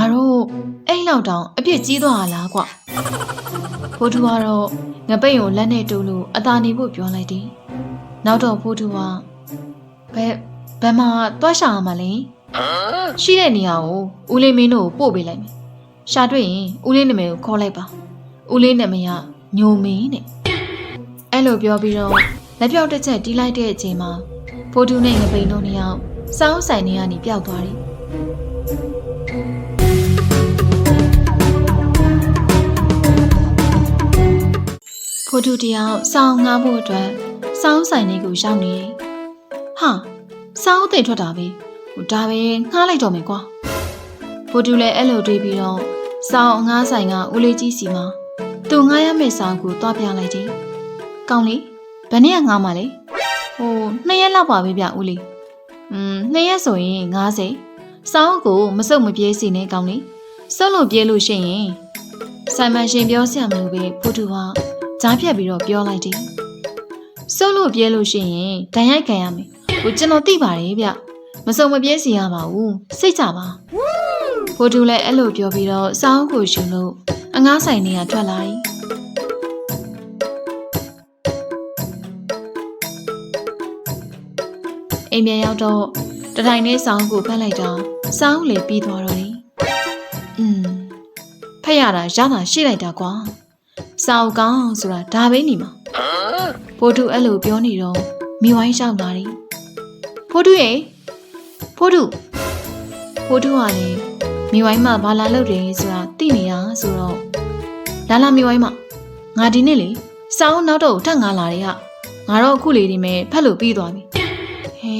ငါတို့အဲ့လောက်တောင်အပြစ်ကြီးသွားလားကွဖိုးတူကတော့ငပိတ်ကိုလက်နဲ့တူလို့အသာနေဖို့ပြောလိုက်တယ်နောက်တော့ဖိုးတူကဘယ်ဘယ်မှာတွားရှာရမှာလဲရှိတဲ့နေရာကိုဦးလေးမင်းတို့ကိုပို့ပေးလိုက်မယ်ရှာတွေ့ရင်ဦးလေးနာမည်ကိုခေါ်လိုက်ပါဦးလေးနာမည်ကညိုမင်းတဲ့အဲ့လိုပြောပြီးတော့လက်ပြောက်တစ်ချက်တီးလိုက်တဲ့အချိန်မှာဖိုးတူနဲ့ငပိတ်တို့နှစ်ယောက်စောင်းဆိုင်နေကနေပျောက်သွားတယ် ဖိုတူတယောက်စောင်းငားဖို့အတွက်စောင်းဆိုင်လေးကိုရောက်နေတယ်။ဟာစောင်းသိမ့်ထွက်တာပဲ။ဟိုဒါပဲငှားလိုက်တော့မယ်ကွာ။ဖိုတူလည်းအဲ့လိုတွေးပြီးတော့စောင်းငားဆိုင်ကဦးလေးကြီးစီမှာသူငားရမယ့်စောင်းကိုတွားပြလိုက်တယ်။ကောင်းလေဘယ်နဲ့ငားမှာလဲ။ဟိုနှစ်ရက်လောက်ပါပဲဗျဦးလေး။อืมနှစ်ရက်ဆိုရင်90စောင်းကိုမစုပ်မပြေးစီနဲ့ကောင်းလေ။စုပ်လို့ပြေးလို့ရှိရင်ဆိုင်မန်ရှင်ပြောဆရာမျိုးပဲဖိုတူက ကြားဖြတ်ပြီးတော့ပြောလိုက်တယ်။စုပ်လို့ပြဲလို့ရှိရင်ဒဏ်ရိုက်ခံရမယ်။ဟိုကျွန်တော်သိပါတယ်ဗျ။မစုံမပြဲစီရပါဘူး။စိတ်ကြပါ။ဖိုတူလည်းအဲ့လိုပြောပြီးတော့စောင်းကိုရှင်လို့အငားဆိုင်နေရထွက်လာတယ်။အိမ်ပြန်ရောက်တော့တထိုင်နဲ့စောင်းကိုဖက်လိုက်တော့စောင်းလေပြီးသွားတော့တယ်။อืมဖက်ရတာရတာရှိလိုက်တာကွာ။ စာအုပ်ကောင်းဆိုတာဒါပဲနေမှာဖိုးတူအဲ့လိုပြောနေတော့မိဝိုင်းရှောက်လာတယ်ဖိုးတူရဲ့ဖိုးတူဖိုးတူကလည်းမိဝိုင်းမှာဘာလာလုပ်တယ်ဆိုတာသိနေရဆိုတော့လာလာမိဝိုင်းမငါဒီနေ့လေစာအုပ်နောက်တော့ထပ်ငါလာတယ်ဟာငါတော့အခုလေဒီမဲ့ဖတ်လို့ပြီးသွားပြီဟဲ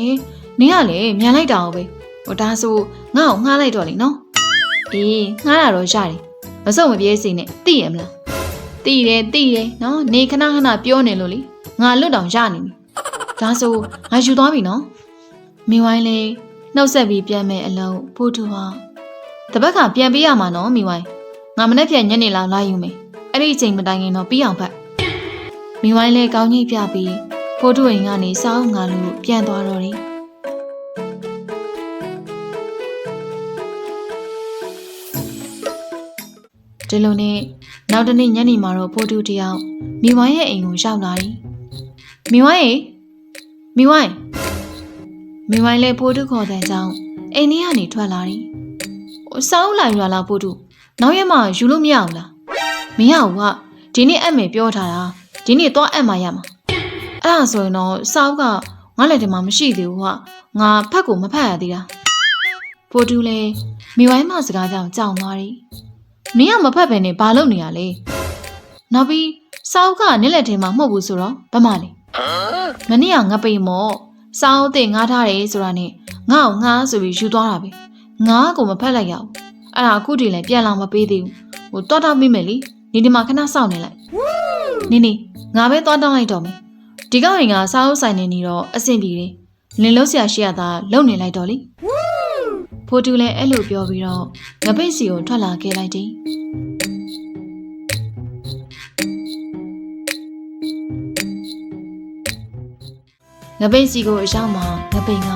နင်းကလေမြန်လိုက်တာဟုတ်ပဲဟိုဒါဆိုငါ့ကိုငှားလိုက်တော့လေနော်အေးငှားတာတော့ရတယ်မစုံမပြေးစိနဲ့သိရမလား တိတယ်တိတယ်နော်နေခဏခဏပြောနေလို့လေငါလွတ်တောင်ရနေပြီဒါဆိုငါယူသွားပြီနော်မိဝိုင်းလေးနှုတ်ဆက်ပြီးပြန်မဲ့အလုံးဖိုးထူဟာတပတ်ကပြန်ပေးရမှာနော်မိဝိုင်းငါမနေ့ပြန်ညနေလောက်လာယူမယ်အဲ့ဒီအချိန်မတိုင်ခင်တော့ပြီးအောင်ဖတ်မိဝိုင်းလေးကောင်းကြီးပြပြီးဖိုးထူအိမ်ကနေစောင်းငါလို့ပြန်သွားတော့တယ် ဒီလိုနဲ့နောက်တနေ့ညနေမှာတော့ဖိုးတူတယောက်မိဝိုင်းရဲ့အိမ်ကိုရောက်လာတယ်။မိဝိုင်းရေမိဝိုင်းမိဝိုင်းလည်းဖိုးတူခေါ်တဲ့ကြောင့်အိမ်ထဲကနေထွက်လာတယ်။ဟိုစောင်းလာရွာလာဖိုးတူနောက်ရက်မှယူလို့မရဘူးလား။မရဘူးကဒီနေ့အပ်မယ်ပြောထားတာဒီနေ့သွားအပ်မှရမှာ။အဲ့ဒါဆိုရင်တော့စောင်းကငါလက်ထဲမှာမရှိသေးဘူးကငါဖက်ကိုမဖက်ရသေးတာ။ဖိုးတူလည်းမိဝိုင်းမစကားကြောင့်ကြောင်သွားတယ်။ နင်ကမဖတ်ပဲနဲ့ဘာလုပ်နေရလဲနောက်ပြီးစာအုပ်ကနင့်လက်ထဲမှာမှုတ်ဘူးဆိုတော့ဘာမှလဲမနေ့ကငါပိန်မော့စာအုပ်တင်ငားထားတယ်ဆိုတာနဲ့ငါ့ကိုငားဆိုပြီးယူသွားတာပဲငါ့ကိုမဖတ်လိုက်ရဘူးအဲ့ဒါအခုတည်းလည်းပြန်လာမပေးသေးဘူးဟိုတွားတောင်းမိမယ်လေနေဒီမှာခဏစောင့်နေလိုက်နေနေငါပဲတွားတောင်းလိုက်တော့မယ်ဒီကောက်ရင်ကစာအုပ်ဆိုင်နေနေတော့အဆင်ပြေတယ်လင်လုံးဆရာရှိရတာလုံနေလိုက်တော့လေ ဖိုးတူလည်းအဲ့လိုပြောပြီးတော့ငပိတ်စီကိုထွက်လာခဲ့လိုက်တယ်ငပိတ်စီကိုအရောက်မှာငပိတ်က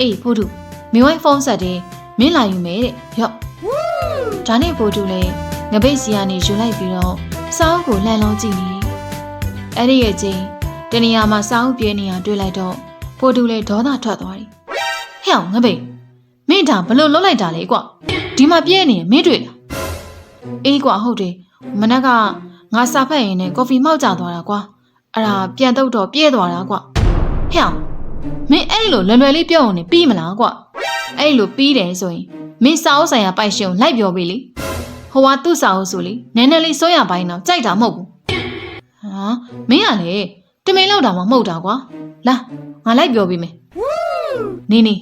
အေးဖိုးတူမင်းဝိုင်းဖုန်းဆက်တယ်မင်းလာယူမယ်တဲ့ရော့ဒါနဲ့ဖိုးတူလည်းငပိတ်စီကနေယူလိုက်ပြီးတော့စောင်းကိုလှန်လုံးကြည့်နေတယ်အဲ့ဒီရဲ့ချင်းတနေရာမှာစောင်းပြေးနေရတွေ့လိုက်တော့ဖိုးတူလည်းဒေါသထွက်သွားတယ်ဟဲ့အောင်ငပိတ် မင်းဒါဘလို့လွတ်လိုက်တာလဲကွဒီမှာပြဲနေမင်းတွေ့လားအေးကွာဟုတ်တယ်မနက်ကငါစာဖတ်ရင်လည်းကော်ဖီမှောက်ကျသွားတာကွာအဲ့ဒါပြန်တော့တော့ပြဲသွားတာကွဟဲ့အောင်မင်းအဲ့လိုလွယ်လွယ်လေးပြောအောင်နေပြီးမလားကွအဲ့လိုပြီးတယ်ဆိုရင်မင်းစာအုပ်ဆိုင်ရာပိုက်ရှင်ကိုလိုက်ပြောပေးလေဟိုကသူ့စာအုပ်ဆိုလေနည်းနည်းလေးစိုးရပိုင်းတော့ကြိုက်တာမဟုတ်ဘူးဟာမင်းကလေတမင်လောက်တာမှမဟုတ်တာကွာလာငါလိုက်ပြောပေးမယ်နေနေ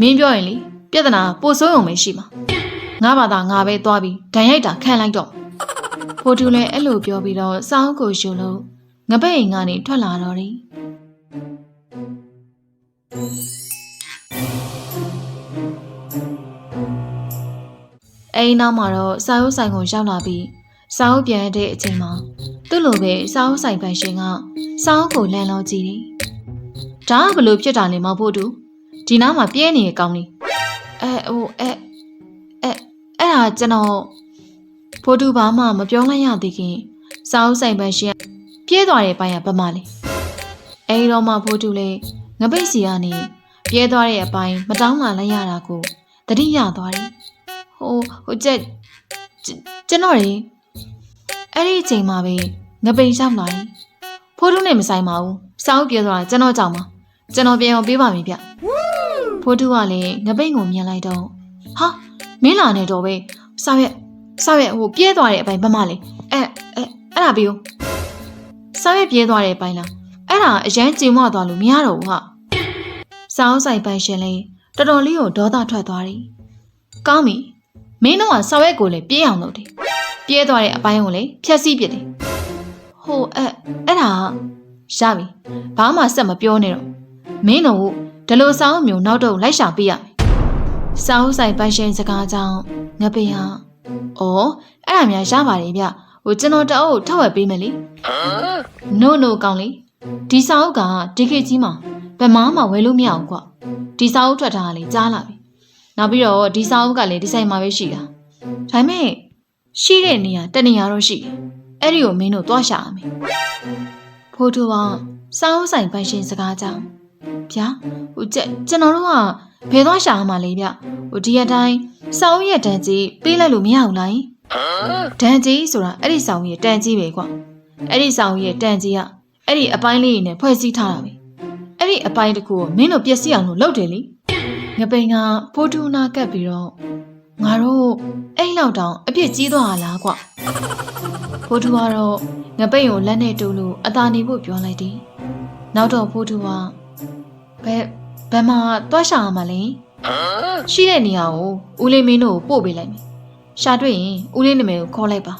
မင်းပြောရင်လေ ပြဿနာပိုဆိုးရုံပဲရှိမှာငါဘာသာငါပဲသွားပြီးဒဏ်ရိုက်တာခံလိုက်တော့ဖိုတူလည်းအဲ့လိုပြောပြီးတော့စာအုပ်ကိုယူလို့ငပိတ်အိမ်ကနေထွက်လာတော့တယ်အိမ်နောက်မှာတော့စာအုပ်ဆိုင်ကိုရောက်လာပြီးစာအုပ်ပြန်ရတဲ့အချိန်မှာသူ့လိုပဲစာအုပ်ဆိုင်ပိုင်ရှင်ကစာအုပ်ကိုလန်လောကြည့်တယ်။ဒါကဘလို့ဖြစ်တာလဲမဟုတ်ဘူးတူဒီနားမှာပြဲနေရကောင်းနေ။ အဲဟိုအဲအဲဒါကျွန်တော်ဖိုးတူဘာမှမပြောလိုက်ရသေးခင်စာအုပ်ဆိုင်ပန်းရှင်ပြေးသွားတဲ့ပိုင်းကပမာလေအဲဒီတော့မှဖိုးတူလေငပိတ်စီကနေပြေးသွားတဲ့အပိုင်းမတောင်းမှလိုက်ရတာကိုတတိယသွားတယ်ဟိုဟိုကျက်ကျကျွန်တော်လေအဲ့ဒီအချိန်မှာပဲငပိန်ရောက်လာတယ်ဖိုးတူနဲ့မဆိုင်ပါဘူးစာအုပ်ပြေးသွားတာကျွန်တော်ကြောင့်ပါကျွန်တော်ပြန်အောင်ပေးပါမယ်ဗျ ဖိုးတူကလည်းငပိန်ကိုမြင်လိုက်တော့ဟာမင်းလာနေတော့ပဲစာရွက်စာရွက်ဟိုပြေးသွားတဲ့အပိုင်းဘာမှလေအဲအဲအဲ့ဒါပြီးဦးစာရွက်ပြေးသွားတဲ့အပိုင်းလားအဲ့ဒါအရန်ကြင်မသွားလို့မရတော့ဘူးဟာစာအုပ်ဆိုင်ပိုင်ရှင်လေးတော်တော်လေးကိုဒေါသထွက်သွားတယ်ကောင်းပြီမင်းတို့ကစာရွက်ကိုလည်းပြေးအောင်လုပ်တယ်ပြေးသွားတဲ့အပိုင်းကိုလည်းဖျက်ဆီးပစ်တယ်ဟိုအဲအဲ့ဒါရပြီဘာမှဆက်မပြောနဲ့တော့မင်းတို့ ဒီလိုစာအုပ်မျိုးနောက်တော့လိုက်ရှာပေးရမယ်စာအုပ်ဆိုင်ပိုင်ရှင်စကားကြောင့်ငပိဟာ။အော်အဲ့ဒါများရပါတယ်ဗျ။ဟိုကျွန်တော်တအုပ်ထောက်ဝက်ပေးမယ်လေ။ No no ကောင်းလေ။ဒီစာအုပ်ကဒီခေတ်ကြီးမှာဘယ်မှမဝယ်လို့မရဘူးကွ။ဒီစာအုပ်ထွက်ထားတာလေကြားလာပြီ။နောက်ပြီးတော့ဒီစာအုပ်ကလည်းဒီဆိုင်မှာပဲရှိတာ။ဒါပေမဲ့ရှိတဲ့နေရာတနေရာတော့ရှိတယ်။အဲ့ဒီကိုမင်းတို့သွားရှာရမယ်။ဖိုးတူကစာအုပ်ဆိုင်ပိုင်ရှင်စကားကြောင့် ဗျာဟိုကျွန်တော်တို့ကဘယ်သွားရှာရမှာလဲဗျဟိုဒီအတိုင်းစောင်းရဲ့တန်ကြီးပေးလိုက်လို့မရဘူးလားတန်ကြီးဆိုတာအဲ့ဒီစောင်းရဲ့တန်ကြီးပဲကွာအဲ့ဒီစောင်းရဲ့တန်ကြီးကအဲ့ဒီအပိုင်းလေးနဲ့ဖွဲ့စည်းထားတာပဲအဲ့ဒီအပိုင်းတစ်ခုကိုမင်းတို့ပြည့်စည်အောင်လို့လုပ်တယ်လေငပိန်ကဖိုးတူနာကပ်ပြီးတော့ငါတို့အဲ့လောက်တောင်အပြစ်ကြီးသွားလားကွာဖိုးတူကတော့ငပိန်ကိုလက်နဲ့တူလို့အသာနေဖို့ပြောလိုက်တယ်နောက်တော့ဖိုးတူက ဘယ်ဘယ်မှာတွားရှာရမှာလဲရှိတဲ့နေရာကိုဦးလေးမင်းတို့ကိုပို့ပေးလိုက်မယ်ရှာတွေ့ရင်ဦးလေးနာမည်ကိုခေါ်လိုက်ပါ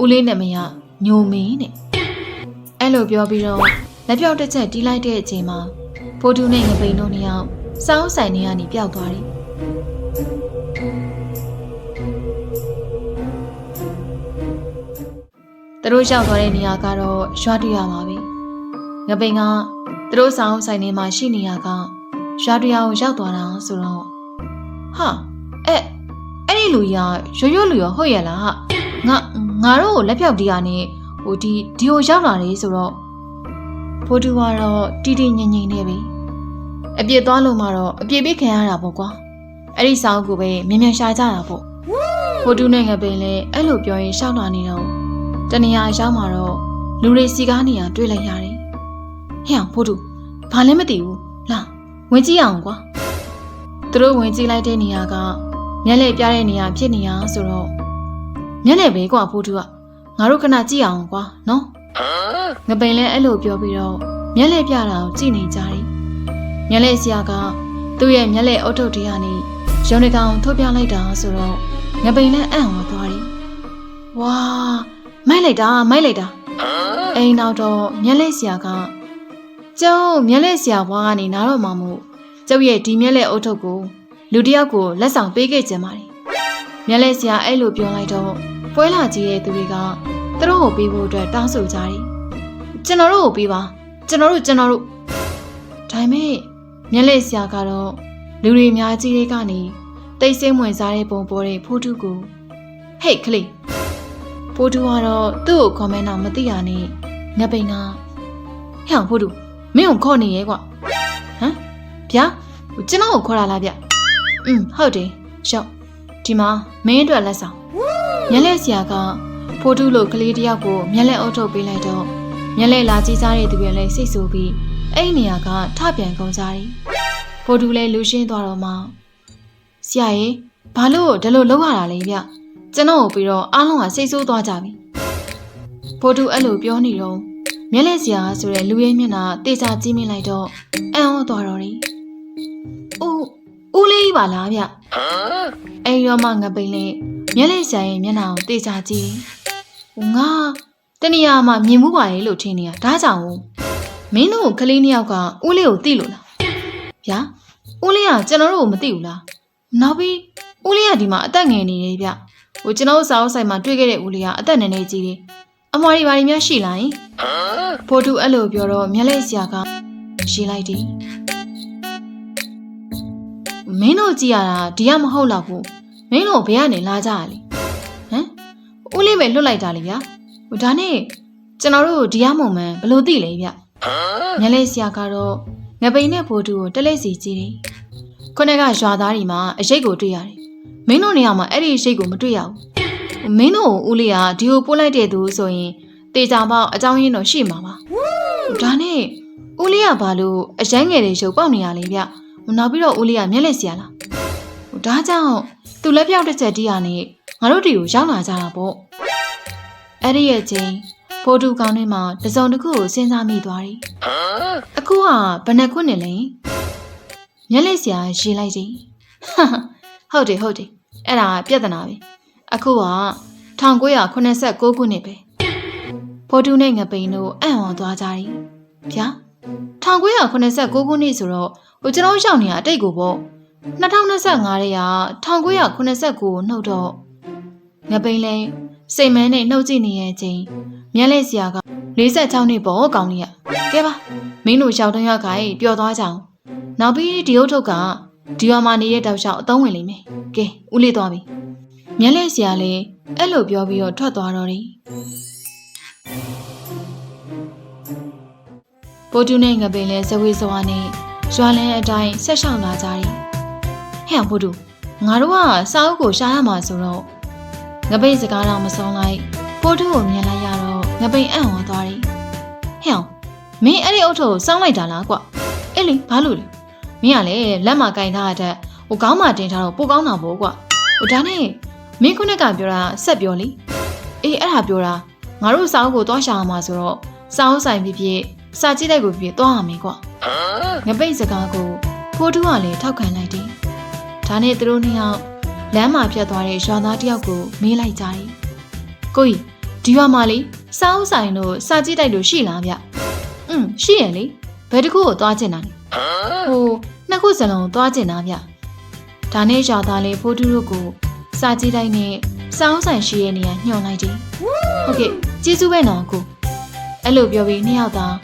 ဦးလေးနာမည်ကညိုမင်းတဲ့အဲ့လိုပြောပြီးတော့လက်ပြောက်တစ်ချက်တီးလိုက်တဲ့အချိန်မှာဖိုးတူနဲ့ငပိန်တို့နှစ်ယောက်စောင်းဆိုင်နေကနေပျောက်သွားတယ်သူတို့ရောက်သွားတဲ့နေရာကတော့ရွာတူရပါပဲငပိန်က သူတို့ဆောင်ဆိုင်ထဲမှာရှိနေရကရွာတရာကိုရောက်သွားတာဆိုတော့ဟာအဲ့အဲ့ဒီလူကြီးကရွရွလူရောဟုတ်ရဲ့လားငါငါတို့ကိုလက်ဖြောက်တီးရနဲ့ဟိုဒီဒီကိုရောက်လာတယ်ဆိုတော့ဖိုးတူကတော့တီတီငိမ့်ငိမ့်နေပြီအပြစ်သွားလို့မှတော့အပြစ်ပေးခံရတာပေါ့ကွာအဲ့ဒီဆောင်ကိုပဲမြင်မြန်ရှာကြတာပေါ့ဖိုးတူနဲ့ငပင်လည်းအဲ့လိုပြောရင်ရှောက်လာနေတော့တနေရာရောက်မှာတော့လူတွေစီကားနေရတွေ့လိုက်ရတယ် ဟဲ့အောင်ဖိုးတူဘာလဲမသိဘူးလာဝင်ကြည့်အောင်ကွာသူတို့ဝင်ကြည့်လိုက်တဲ့နေရာကမျက်လှည့်ပြတဲ့နေရာဖြစ်နေရဆိုတော့မျက်လှည့်ပဲကွာဖိုးတူကငါတို့ခဏကြည့်အောင်ကွာနော်ငပိန်လဲအဲ့လိုပြောပြီးတော့မျက်လှည့်ပြတာကိုကြည့်နေကြတယ်မျက်လှည့်ဆရာကသူ့ရဲ့မျက်လှည့်အုတ်ထုပ်တရားနဲ့ရုံးတကောင်ထုတ်ပြလိုက်တာဆိုတော့ငပိန်လဲအံ့ဩသွားတယ်ဝါမိုက်လိုက်တာမိုက်လိုက်တာအိမ်နောက်တော့မျက်လှည့်ဆရာက ကျုံမျက်လက်ဆရာဘွားကနေနားတော့မှမို့ကျုပ်ရဲ့ဒီမျက်လက်အုပ်ထုပ်ကိုလူတစ်ယောက်ကိုလက်ဆောင်ပေးခဲ့ကြပါတယ်မျက်လက်ဆရာအဲ့လိုပြောလိုက်တော့ပွဲလာကြီးတဲ့သူတွေကသူတို့ကိုပေးဖို့အတွက်တောင်းဆိုကြတယ်ကျွန်တော်တို့ကိုပေးပါကျွန်တော်တို့ကျွန်တော်တို့ဒါပေမဲ့မျက်လက်ဆရာကတော့လူတွေအများကြီးတွေကနေတိတ်ဆိတ်ဝင်စားတဲ့ပုံပေါ်တဲ့ဖိုးထုကိုဟေ့ကလေးဖိုးထုကတော့သူ့ကိုကွန်မန့်တာမသိရနဲ့ငပိန်ကဟဲ့ဖိုးထု မင်းကိုခေါ်နေရဲကွဟမ်ဗျာကျွန်တော်ကိုခေါ်လာလားဗျอืมဟုတ်တယ်ရှော့ဒီမှာမင်းအတွက်လက်ဆောင်မျက်လက်ဆရာကဖိုးတူးလိုကလေးတယောက်ကိုမျက်လက်အုပ်ထုတ်ပေးလိုက်တော့မျက်လက်လာကြည့်စားတဲ့သူတွေလည်းစိတ်ဆိုးပြီးအဲ့ဒီနေရာကထပြန်ကုန်ကြတယ်ဖိုးတူးလည်းလူရှင်းသွားတော့မှဆရာရေဘာလို့ဒီလိုလုပ်ရတာလဲဗျကျွန်တော်ကိုပြီးတော့အားလုံးကစိတ်ဆိုးသွားကြပြီဖိုးတူးအဲ့လိုပြောနေတော့ မျက်လက်စရာဆိုတဲ့လူရဲ့မျက်နှာတေချာကြည့်မိလိုက်တော့အံ့ဩသွားတော့တယ်။ဦးဦးလေးပါလားဗျ။အဲဒီတော့မှငပိန်လေးမျက်လက်စရာရဲ့မျက်နှာကိုတေချာကြည့်။ငါတနေရာမှာမြင်မှုပါလေလို့ထင်နေတာဒါကြောင့်မင်းတို့ကလေးနှစ်ယောက်ကဦးလေးကိုသိလို့လား။ဗျာဦးလေးကကျွန်တော်တို့ကိုမသိဘူးလား။နောက်ပြီးဦးလေးကဒီမှာအသက်ငယ်နေတယ်ဗျ။ဟိုကျွန်တော်တို့စာအုပ်ဆိုင်မှာတွေ့ခဲ့တဲ့ဦးလေးကအသက်နည်းနည်းကြီးတယ်။အမွာရီဘာတွေများရှိလားယင်။ ဖိုးတူအဲ့လိုပြောတော့မျက်လက်ဆရာကရှင်းလိုက်တယ်။မင်းတို့ကြည့်ရတာဒီကမဟုတ်တော့ဘူးမင်းတို့ဘယ်ကနေလာကြရလဲဟမ်ဦးလေးပဲလွတ်လိုက်တာလေဗျာဟိုဒါနဲ့ကျွန်တော်တို့ဒီရမုံမှန်ဘယ်လို့သိလဲဗျညလေးဆရာကတော့ငပိန်နဲ့ဖိုးတူကိုတက်လက်စီကြည့်တယ်ခုနကရွာသားတွေမှာအရေးကိုတွေ့ရတယ်မင်းတို့နေရာမှာအဲ့ဒီအရေးကိုမတွေ့ရဘူးမင်းတို့ကိုဦးလေးကဒီကိုပို့လိုက်တဲ့သူဆိုရင် တေချာပေါက်အကြောင်းရင်းတော့ရှိမှာပါဒါနဲ့ဦးလေးကဘာလို့အရန်ငယ်တွေရုပ်ပေါက်နေရလဲဗျနောက်ပြီးတော့ဦးလေးကမျက်လက်ဆရာလားဒါကြောင့်သူလက်ပြောက်တစ်ချက်တီးရနဲ့ငါတို့တီကိုရောက်လာကြတာပေါ့အဲ့ဒီရဲ့ချင်းဖိုးတူကောင်းထဲမှာတစုံတစ်ခုကိုစဉ်းစားမိသွားတယ်အခုကဘယ်နှခုနဲ့လဲမျက်လက်ဆရာရေးလိုက်တယ်ဟုတ်တယ်ဟုတ်တယ်အဲ့ဒါပြဿနာပဲအခုက1989ခုနှစ်ပဲ ဖိုးတူနဲ့ငပိန်တို့အံ့ဩသွားကြတယ်ဗျာ1989ခုနှစ်ဆိုတော့ဟိုကျွန်တော်ရောက်နေရအတိတ်ကိုပေါ့2025ရဲက1989ကိုနှုတ်တော့ငပိန်လဲစိတ်မန်းနဲ့နှုတ်ကြည့်နေရဲ့ချင်းမျက်လက်စရာက46နှစ်ပေါ့ကောင်းလေးရကဲပါမင်းတို့ရောက်တော့ရောက်ခိုင်ပျော်သွားကြအောင်နောက်ပြီးဒီအုတ်ထုတ်ကဒီရွာမှာနေတဲ့တောက်လျှောက်အသုံးဝင်လိမ့်မယ်ကဲဦးလေးသွားပြီမျက်လက်စရာလည်းအဲ့လိုပြောပြီးတော့ထွက်သွားတော့တယ် ပိုတူနဲ့ငပိန်လဲဇဝေဇဝါနဲ့ရွာလန်းအတိုင်းဆက်ဆောင်လာကြတယ်ဟဲ့ပိုတူငါတို့ကစာအုပ်ကိုရှာရမှာဆိုတော့ငပိန်စကားတော့မဆုံးလိုက်ပိုတူကိုမြင်လိုက်ရတော့ငပိန်အံ့ဩသွားတယ်ဟဲ့မင်းအဲ့ဒီအုတ်ထုပ်ကိုစောင်းလိုက်တာလားကွအဲ့လေဘာလို့လဲမင်းကလည်းလက်မကင်ထားတဲ့ဟိုကောင်းမှတင်ထားတော့ပိုကောင်းတာပေါ့ကွဟိုဒါနဲ့မင်းခုနကပြောတာဆက်ပြောလေအေးအဲ့ဒါပြောတာ ငါတို့စာအုပ်ကိုသွားရှာရမှာဆိုတော့စာအုပ်ဆိုင်ဖြစ်ဖြစ်စာကြည့်တဲ့ကိုဖြစ်ဖြစ်သွားရမယ်ကွငပိတ်စကားကိုဖိုးတူးကလည်းထောက်ခံလိုက်တယ်ဒါနဲ့သူတို့နှစ်ယောက်လမ်းမှာဖြတ်သွားတဲ့ရွာသားတယောက်ကိုမေးလိုက်ကြတယ်ကိုကြီးဒီရွာမှာလေစာအုပ်ဆိုင်တို့စာကြည့်တိုက်လို့ရှိလားဗျอืมရှိရလေဘယ်တစ်ခုကိုသွားကျင်တာလဲဟိုနှစ်ခုစလုံးသွားကျင်တာဗျဒါနဲ့ရွာသားလေးဖိုးတူးတို့ကိုစာကြည့်တိုက်နဲ့စာအုပ်ဆိုင်ရှိရဲ့နေရာညှော်လိုက်တယ်ဟုတ်ကဲ့ ကျေးဇူးပဲနော်ကိုအဲ့လိုပြောပြီးနှစ်ယောက်သား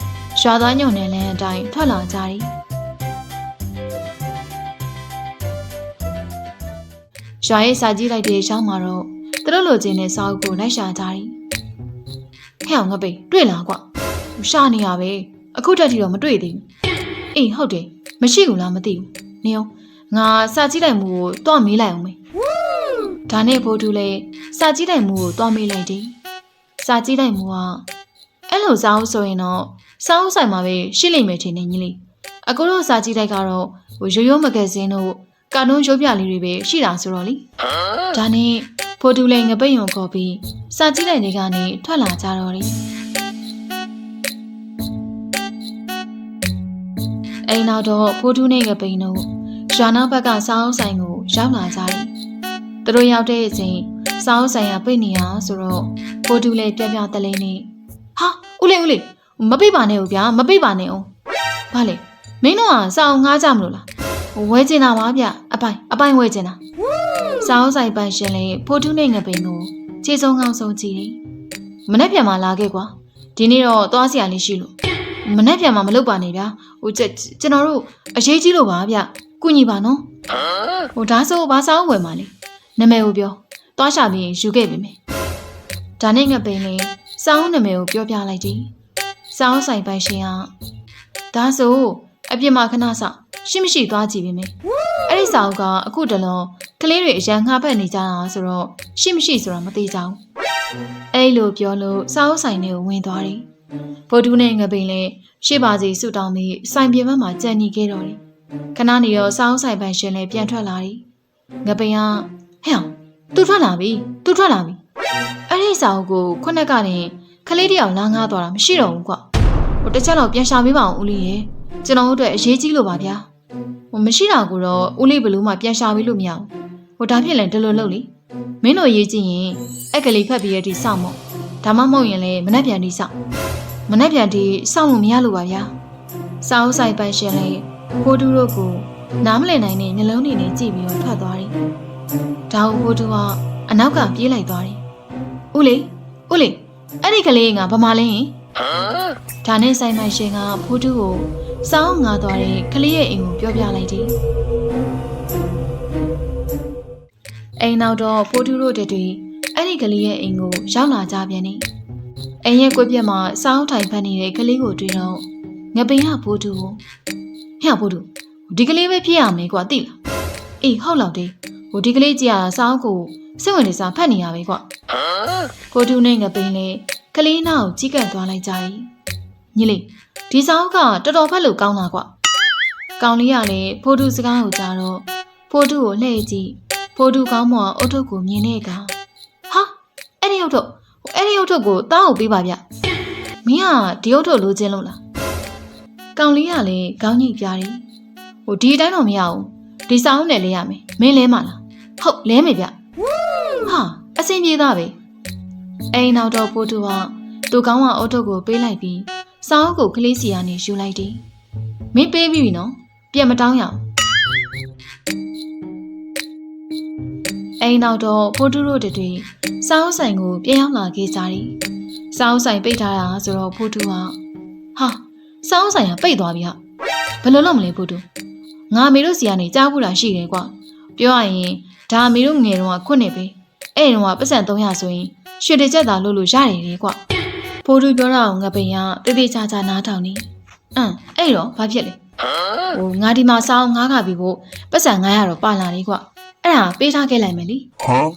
ရွာသားညုံနယ်လန်းအတိုင်းထွက်လာကြတယ်ရွာရဲ့စာကြည့်လိုက်တဲ့ရှောင်းမှာတော့သူတို့လိုချင်တဲ့စာအုပ်ကိုလိုက်ရှာကြတယ်ဟဲ့အောင်ငပိတ်တွေ့လားကွာရှာနေရပဲအခုတက်ထိတော့မတွေ့သေးဘူးအေးဟုတ်တယ်မရှိဘူးလားမသိဘူးနေအောင်ငါစာကြည့်လိုက်မှုကိုတွားမေးလိုက်အောင်မေဒါနဲ့ဘိုးတူလည်းစာကြည့်လိုက်မှုကိုတွားမေးလိုက်တယ် စာကြည့်လိုက်မှုကအဲ့လိုစာအုပ်ဆိုရင်တော့စာအုပ်ဆိုင်မှာပဲရှိလိမ့်မယ်ထင်နေကြီးလေးအခုတို့စာကြည့်လိုက်ကတော့ဟိုရိုးရိုးမဂဇင်းတို့ကာတွန်းရုပ်ပြလေးတွေပဲရှိတာဆိုတော့လေဒါနဲ့ဖိုတူလည်းငပိတ်ရုံခေါ်ပြီးစာကြည့်လိုက်တွေကနေထွက်လာကြတော့တယ်အိမ်နောက်တော့ဖိုတူနဲ့ငပိန်တို့ရွာနောက်ဘက်ကစာအုပ်ဆိုင်ကိုရောက်လာကြတယ်သူတို့ရောက်တဲ့အချိန် စာအုပ်ဆိုင်ကပိတ်နေအောင်ဆိုတော့ဖိုတူလည်းပြပြတလေးနေဟာဦးလေးဦးလေးမပိတ်ပါနဲ့ဦးဗျာမပိတ်ပါနဲ့အောင်ဘာလဲမင်းတို့ကစာအုပ်ငားကြမလို့လားဝဲကျင်တာပါဗျအပိုင်အပိုင်ဝဲကျင်တာစာအုပ်ဆိုင်ပိုင်ရှင်လေးဖိုတူနဲ့ငပိန်ကိုခြေစုံကောင်းဆုံးကြည့်တယ်မနေ့ပြန်มาလာခဲ့ကွာဒီနေ့တော့သွားစရာလေးရှိလို့မနေ့ပြန်มาမလုပ်ပါနဲ့ဗျာဟိုကျွန်တော်တို့အရေးကြီးလို့ပါဗျကုညီပါနော်ဟိုဒါဆိုဘာစာအုပ်ဝယ်มาလဲနာမည်ကိုပြော သွားရှာပြီးယူခဲ့ပြီမယ်ဒါနဲ့ငပိန်လေးစာအုပ်နာမည်ကိုပြောပြလိုက်တယ်စောင်းဆိုင်ပိုင်ရှင်ကဒါဆိုအပြစ်မှာခဏဆောင်ရှိမရှိသွားကြည့်ပေးမယ်အဲ့ဒီစာအုပ်ကအခုတလုံးကလေးတွေအရန်ငှားဖက်နေကြတာဆိုတော့ရှိမရှိဆိုတာမသိကြဘူးအဲ့လိုပြောလို့စာအုပ်ဆိုင်ထဲကိုဝင်သွားတယ်ဗိုလ်တူးနဲ့ငပိန်လည်းရှေ့ပါစီဆူတောင်းပြီးဆိုင်ပြင်ဘက်မှာကြံ့ညီခဲ့တော့တယ်ခဏနေတော့စာအုပ်ဆိုင်ပိုင်ရှင်လည်းပြန်ထွက်လာတယ်ငပိန်ကဟဲ့အောင် သူထွက်လာပြီသူထွက်လာပြီအဲ့ဒီစာအုပ်ကိုခုနက်ကနေခလေးတယောက်လာငားသွားတာမရှိတော့ဘူးကွာဟိုတစ်ချက်တော့ပြန်ရှာပေးပါအောင်ဦးလေးရေကျွန်တော်တို့အတွက်အရေးကြီးလို့ပါဗျာဟိုမရှိတာကိုတော့ဦးလေးဘလို့မှပြန်ရှာပေးလို့မရဘူးဟိုဒါဖြစ်ရင်ဒီလိုလုပ်လေမင်းတို့ရေးကြည့်ရင်အက်ကလေးဖက်ပြီးရတဲ့စောင့်မို့ဒါမှမဟုတ်ရင်လည်းမနှက်ပြန်ဒီစောင့်မနှက်ပြန်ဒီစောင့်လို့မရလို့ပါဗျာစာအုပ်ဆိုင်ပိုင်ရှင်လေးဖိုးတူတို့ကိုနားမလည်နိုင်တဲ့နှလုံးတွေနဲ့ကြည့်ပြီးတော့ထွက်သွားတယ် ဒါဟုတ်ဖိုးတူကအနောက်ကပြေးလိုက်သွားတယ်ဦးလေးဦးလေးအဲ့ဒီကလေးကဘာမှလဲဟင်ဒါနဲ့ဆိုင်မိုင်ရှင်ကဖိုးတူးကိုစောင်းငါသွားတဲ့ကလေးရဲ့အိမ်ကိုပြောပြလိုက်တယ်အိမ်နောက်တော့ဖိုးထူးတို့တတွေအဲ့ဒီကလေးရဲ့အိမ်ကိုရောက်လာကြပြန်နေအိမ်ရဲ့ကွက်ပြက်မှာစောင်းထိုင်ဖက်နေတဲ့ကလေးကိုတွေ့တော့ငပိန်ကဖိုးထူးကိုဟဲ့ဖိုးထူးဒီကလေးပဲဖြစ်ရမယ်ကွာသိလားအေးဟုတ်လောက်တယ် ဟိုဒီကလေးကြည့်ရတာစောင်းကိုစိတ်ဝင်နေစားဖတ်နေရပဲကွာဖိုးထူးနဲ့ငပိန်လည်းကလေးနောက်ကြီးကပ်သွားလိုက်ကြ၏ညီလေးဒီစောင်းကတော်တော်ဖတ်လို့ကောင်းတာကွာကောင်လေးကလည်းဖိုးထူးစကားကိုကြားတော့ဖိုးထူးကိုလှည့်ကြည့်ဖိုးတူကောင်းမောအုတ်ထုတ်ကိုမြင်တဲ့အခါဟာအဲ့ဒီအုတ်ထုတ်အဲ့ဒီအုတ်ထုတ်ကိုတားကိုပေးပါဗျမင်းကဒီအုတ်ထုတ်လိုချင်လို့လားကောင်လေးကလည်းခေါင်းညိတ်ပြားတယ်ဟိုဒီအတိုင်းတော့မရဘူး ဒီစာအုပ်နဲ့လဲရမယ်မင်းလဲမလားဟုတ်လဲမယ်ဗျဟာအစင်ပြေသားပဲအိမ်နောက်တော့ဖိုးတူကသူကောင်းကအုတ်ထုတ်ကိုပေးလိုက်ပြီးစာအုပ်ကိုကလေးစီကနေယူလိုက်တယ်မင်းပေးပြီနော်ပြန်မတောင်းရအောင်အိမ်နောက်တော့ဖိုးတူတို့တွေစောင်းဆိုင်ကိုပြန်ရောက်လာခဲ့ကြတယ်။စောင်းဆိုင်ပိတ်ထားတာဆိုတော့ဖိုးတူကဟာစောင်းဆိုင်ကပိတ်သွားပြီဟာဘယ်လိုလုပ်မလဲဖိုးတူ ငါအမေတို့စီကနေကြားဖို့တာရှိတယ်ကွာပြောရရင်ဒါအမေတို့ငယ်တုန်းကခွတ်နေပဲအဲ့တုန်းကပတ်စံ300ဆိုရင်ရွှေတစ်ချက်သာလို့လို့ရတယ်လေကွာဖိုးတူပြောတာကိုငါပင်ကတိတိကျကျနားထောင်နေအမ်အဲ့တော့ဘာဖြစ်လဲဟိုငါဒီမှာစောင်းငါးခါပြီးဖို့ပတ်စံ900တော့ပါလာလေကွာအဲ့ဒါပေးထားခဲ့လိုက်မယ်လी Huh?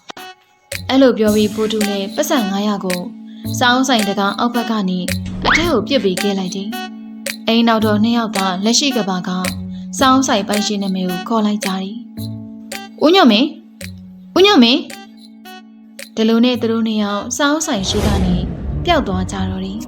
အဲ့လိုပြောပြီးဖိုးတူနဲ့ပတ်စံ900ကိုစောင်းဆိုင်တကောင်အောက်ဘက်ကနေအထက်ကိုပြစ်ပေးခဲ့လိုက်တယ်အိမ်နောက်တော့နှစ်ယောက်ကလက်ရှိကဘာက စောင်းဆိုင်ပိုင်ရှင်နာမည်ကိုခေါ်လိုက်ကြတယ်ဦးညွန့်မင်းဦးညွန့်မင်းဒီလိုနဲ့သူတို့နှစ်ယောက်စောင်းဆိုင်ရှိကနေပျောက်သွားကြတော့တယ်